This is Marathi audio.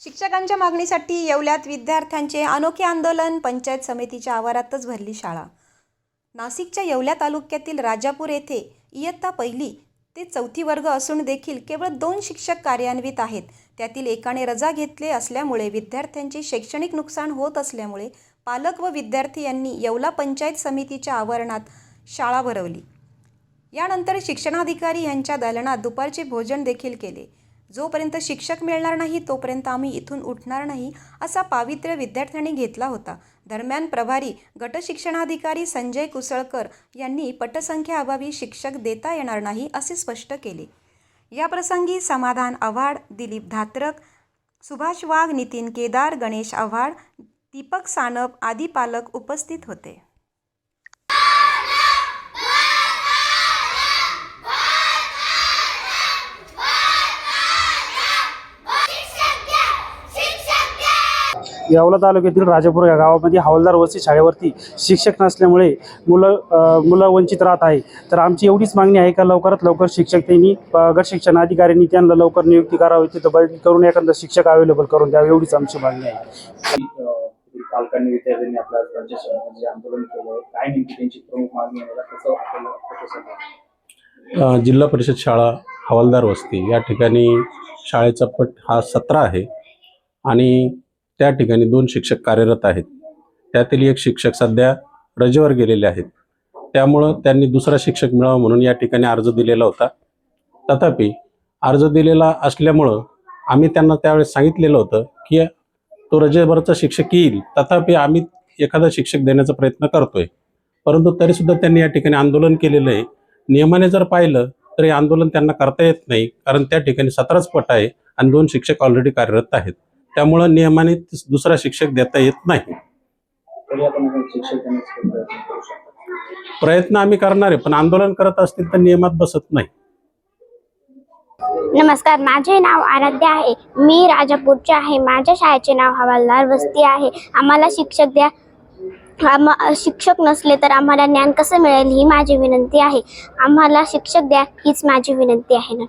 शिक्षकांच्या मागणीसाठी येवल्यात विद्यार्थ्यांचे अनोखे आंदोलन. पंचायत समितीच्या आवारातच भरली शाळा. नाशिकच्या येवल्या तालुक्यातील राजापूर येथे इयत्ता पहिली ते चौथी वर्ग असून देखील केवळ दोन शिक्षक कार्यान्वित आहेत. त्यातील एकाने रजा घेतले असल्यामुळे विद्यार्थ्यांचे शैक्षणिक नुकसान होत असल्यामुळे पालक व विद्यार्थी यांनी येवला पंचायत समितीच्या आवरणात शाळा भरवली. यानंतर शिक्षणाधिकारी यांच्या दालनात दुपारचे भोजन देखील केले. जोपर्यंत शिक्षक मिळणार नाही तोपर्यंत आम्ही इथून उठणार नाही असा पावित्र्य विद्यार्थ्यांनी घेतला होता. दरम्यान प्रभारी गटशिक्षणाधिकारी संजय कुसळकर यांनी पटसंख्या शिक्षक देता येणार नाही असे स्पष्ट केले. याप्रसंगी समाधान आव्हाड दिलीप धात्रक सुभाष वाघ नितीन केदार गणेश आव्हाड दीपक सानप आदी पालक उपस्थित होते. यावला तालुक्यातील राजापूर या गावामध्ये हवालदार वस्ती शाळेवरती शिक्षक नसल्यामुळे मुलं मुलं वंचित राहत आहे. तर आमची एवढीच मागणी आहे का लवकरात लवकर शिक्षक त्यांनी अ, गट शिक्षण अधिकाऱ्यांनी त्यांना लवकर नियुक्ती करावी तिथं बदली करून एखादा शिक्षक अवेलेबल करून द्यावे एवढीच आमची मागणी आहे. पालकांनी विद्यार्थ्यांनी आपल्या राज्य जे आंदोलन केलं काय नेमकी त्यांची प्रमुख मागणी आहे कसं आपल्याला प्रतिसाद आहे? अ, जिल्हा परिषद शाळा हवालदार वस्ती या ठिकाणी शाळेचा पट हा सतरा आहे. आणि त्या ठिकाणी दोन शिक्षक कार्यरत आहेत. त्यातील एक शिक्षक सध्या रजेवर गेलेले आहेत. त्यामुळं त्यांनी दुसरा शिक्षक मिळावा म्हणून या ठिकाणी अर्ज दिलेला होता. तथापि अर्ज दिलेला असल्यामुळं आम्ही त्यांना त्यावेळेस सांगितलेलं होतं की तो रजेवरचा शिक्षक येईल. तथापि आम्ही एखादा शिक्षक देण्याचा प्रयत्न करतोय. परंतु तरीसुद्धा त्यांनी या ठिकाणी आंदोलन केलेलं आहे. नियमाने जर पाहिलं तर हे आंदोलन त्यांना करता येत नाही. कारण त्या ठिकाणी सतराच पट आहे आणि दोन शिक्षक ऑलरेडी कार्यरत आहेत. त्यामुळं नियमाने दुसरा शिक्षक देता येत नाही. हे प्रयत्न आम्ही करणार आहे पण आंदोलन करत असतील तर नियमात बसत नाही. नमस्कार माझे नाव आराध्या आहे. मी राजापूरचे आहे. माझ्या शाळेचे नाव हवालदार वस्ती आहे. आम्हाला शिक्षक द्या आम शिक्षक नसले तर आम्हाला ज्ञान कसं मिळेल ही माझी विनंती आहे. आम्हाला शिक्षक द्या हीच माझी विनंती आहे ना?